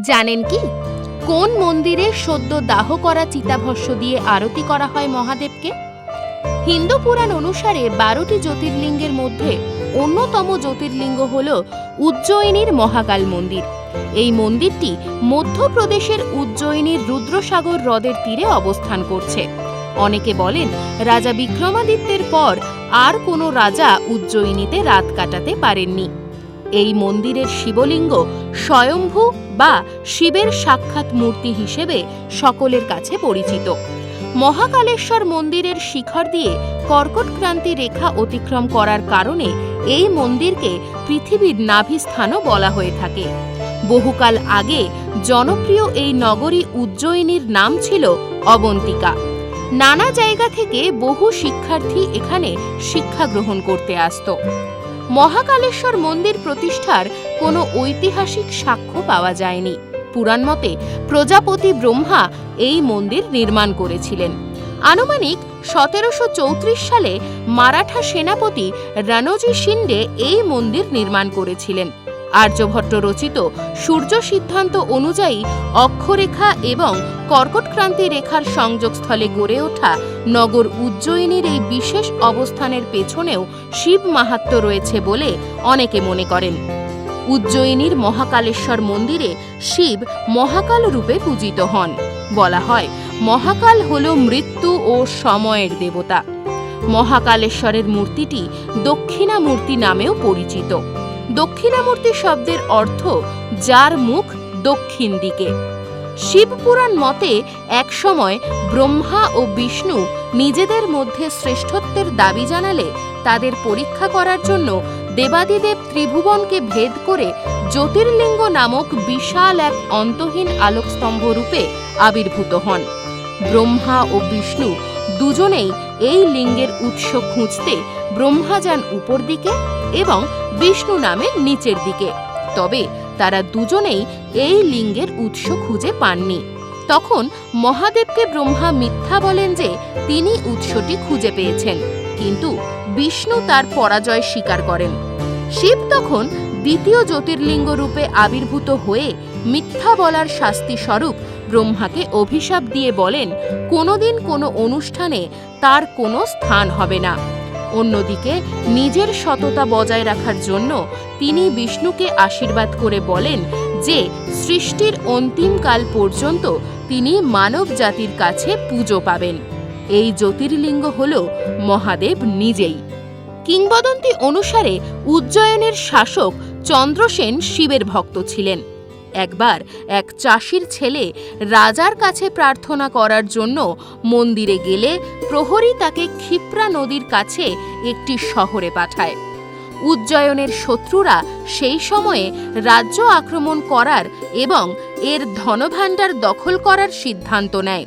জানেন কি? কোন মন্দিরে সদ্য দাহ করা চিতাভস্য দিয়ে আরতি করা হয় মহাদেবকে? হিন্দু পুরাণ অনুসারে বারোটি জ্যোতির্লিঙ্গের মধ্যে অন্যতম জ্যোতির্লিঙ্গ হল উজ্জয়িনীর মহাকাল মন্দির। এই মন্দিরটি মধ্যপ্রদেশের উজ্জয়িনীর রুদ্রসাগর হ্রদের তীরে অবস্থান করছে। অনেকে বলেন, রাজা বিক্রমাদিত্যের পর আর কোনো রাজা উজ্জয়িনীতে রাত কাটাতে পারেননি। এই মন্দিরের শিবলিঙ্গ স্বয়ম্ভু বা শিবের সাক্ষাৎ মূর্তি হিসেবে সকলের কাছে পরিচিত। মহাকালেশ্বর মন্দিরের শিখর দিয়ে কর্কটক্রান্তি রেখা অতিক্রম করার কারণে এই মন্দিরকে পৃথিবীর নাভিস্থানও বলা হয়ে থাকে। বহুকাল আগে জনপ্রিয় এই নগরী উজ্জয়িনীর নাম ছিল অবন্তিকা। নানা জায়গা থেকে বহু শিক্ষার্থী এখানে শিক্ষা গ্রহণ করতে আসতো। মহাকালেশ্বর মন্দির প্রতিষ্ঠার কোনো ঐতিহাসিক সাক্ষ্য পাওয়া যায়নি। পুরাণ মতে প্রজাপতি ব্রহ্মা এই মন্দির নির্মাণ করেছিলেন। আনুমানিক সতেরোশো চৌত্রিশ সালে মারাঠা সেনাপতি রানোজি শিন্ডে এই মন্দির নির্মাণ করেছিলেন। আর্যভট্ট রচিত সূর্য সিদ্ধান্ত অনুযায়ী অক্ষরেখা এবং কর্কটক্রান্তি রেখার সংযোগস্থলে গড়ে ওঠা নগর উজ্জয়িনীর এই বিশেষ অবস্থানের পেছনেও শিব মাহাত্ম্য রয়েছে বলে অনেকে মনে করেন। উজ্জয়িনীর মহাকালেশ্বর মন্দিরে শিব মহাকাল রূপে পূজিত হন। বলা হয়, মহাকাল হল মৃত্যু ও সময়ের দেবতা। মহাকালেশ্বরের মূর্তিটি দক্ষিণামূর্তি নামেও পরিচিত। দক্ষিণামূর্তি শব্দের অর্থ যার মুখ দক্ষিণ দিকে। শিবপুরাণ মতে একসময় ব্রহ্মা ও বিষ্ণু নিজেদের মধ্যে শ্রেষ্ঠত্বের দাবি জানালে তাদের পরীক্ষা করার জন্য দেবাদিদেব ত্রিভুবনকে ভেদ করে জ্যোতির্লিঙ্গ নামক বিশাল এক অন্তহীন আলোকস্তম্ভ রূপে আবির্ভূত হন। ব্রহ্মা ও বিষ্ণু দুজনেই এই লিঙ্গের উৎস খুঁজতে ব্রহ্মা যান উপর দিকে এবং বিষ্ণু নামের নিচের দিকে। তবে তারা দুজনেই এই লিঙ্গের উৎস খুঁজে পাননি। তখন মহাদেবকে ব্রহ্মা মিথ্যা বলেন যে তিনি উৎসটি খুঁজে পেয়েছেন, কিন্তু বিষ্ণু তার পরাজয় স্বীকার করেন। শিব তখন দ্বিতীয় জ্যোতির্লিঙ্গ রূপে আবির্ভূত হয়ে মিথ্যা বলার শাস্তি স্বরূপ ব্রহ্মাকে অভিশাপ দিয়ে বলেন, কোনোদিন কোনো অনুষ্ঠানে তার কোনো স্থান হবে না। অন্যদিকে, নিজের সততা বজায় রাখার জন্য তিনি বিষ্ণুকে আশীর্বাদ করে বলেন যে, সৃষ্টির অন্তিম কাল পর্যন্ত তিনি মানব জাতির কাছে পুজো পাবেন। এই জ্যোতির্লিঙ্গ হল মহাদেব নিজেই। কিংবদন্তি অনুসারে উজ্জয়নের শাসক চন্দ্রসেন শিবের ভক্ত ছিলেন। একবার এক চাষির ছেলে রাজার কাছে প্রার্থনা করার জন্য মন্দিরে গেলে প্রহরী তাকে ক্ষিপ্রা নদীর কাছে একটি শহরে পাঠায়। উজ্জয়নের শত্রুরা সেই সময়ে রাজ্য আক্রমণ করার এবং এর ধনভাণ্ডার দখল করার সিদ্ধান্ত নেয়।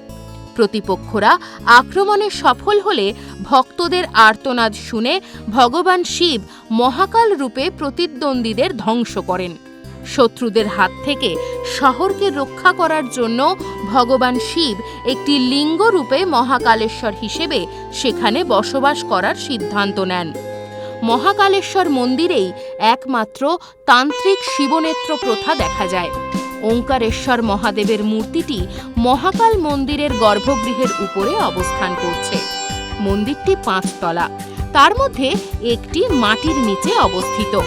প্রতিপক্ষরা আক্রমণে সফল হলে ভক্তদের আর্তনাদ শুনে ভগবান শিব মহাকাল রূপে প্রতিদ্বন্দ্বীদের ধ্বংস করেন। শত্রুদের হাত থেকে শহরকে রক্ষা করার জন্য ভগবান শিব একটি লিঙ্গ রূপে মহাকালেশ্বর হিসেবে সেখানে বসবাস করার সিদ্ধান্ত নেন। মহাকালেশ্বর মন্দিরেই একমাত্র তান্ত্রিক শিবনেত্র প্রথা দেখা যায়। ওঙ্কারেশ্বর মহাদেবের মূর্তিটি মহাকাল মন্দিরের গর্ভগৃহের উপরে অবস্থান করছে। মন্দিরটি পাঁচতলা। তার মধ্যে একটি মাটির নিচে অবস্থিত।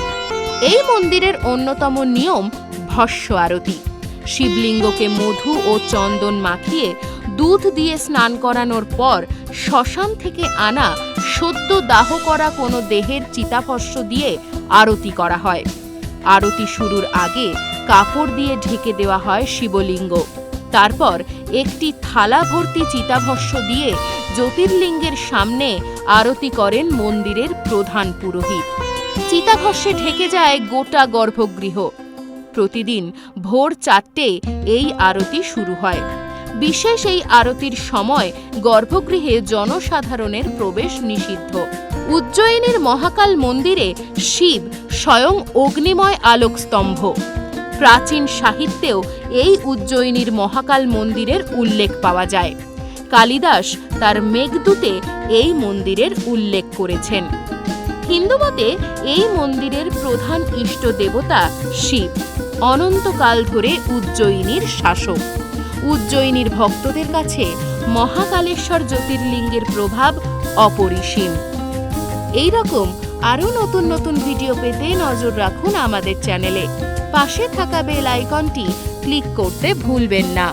এই মন্দিরের অন্যতম নিয়ম ভস্য আরতি। শিবলিঙ্গকে মধু ও চন্দন মাখিয়ে দুধ দিয়ে স্নান করানোর পর শ্মশান থেকে আনা সদ্য দাহ করা কোনো দেহের চিতাভস্য দিয়ে আরতি করা হয়। আরতি শুরুর আগে কাপড় দিয়ে ঢেকে দেওয়া হয় শিবলিঙ্গ। তারপর একটি থালা ভর্তি চিতাভস্য দিয়ে জ্যোতির্লিঙ্গের সামনে আরতি করেন মন্দিরের প্রধান পুরোহিত। চিতাভস্যে ঢেকে যায় গোটা গর্ভগৃহ। প্রতিদিন ভোর চারটে এই আরতি শুরু হয়। বিশেষ এই আরতির সময় গর্ভগৃহে জনসাধারণের প্রবেশ নিষিদ্ধ। উজ্জয়িনীর মহাকাল মন্দিরে শিব স্বয়ং অগ্নিময় আলোকস্তম্ভ। প্রাচীন সাহিত্যেও এই উজ্জয়িনীর মহাকাল মন্দিরের উল্লেখ পাওয়া যায়। কালিদাস তার মেঘদূতে এই মন্দিরের উল্লেখ করেছেন। হিন্দুমতে এই মন্দিরের প্রধান ইষ্ট দেবতা শিব, অনন্তকাল ধরে উজ্জয়িনীর শাসক। উজ্জয়িনীর ভক্তদের কাছে মহাকালেশ্বর জ্যোতির্লিঙ্গের প্রভাব অপরিসীম। এই রকম আরও নতুন নতুন ভিডিও পেতে নজর রাখুন আমাদের চ্যানেলে। পাশে থাকা বেল আইকনটি ক্লিক করতে ভুলবেন না।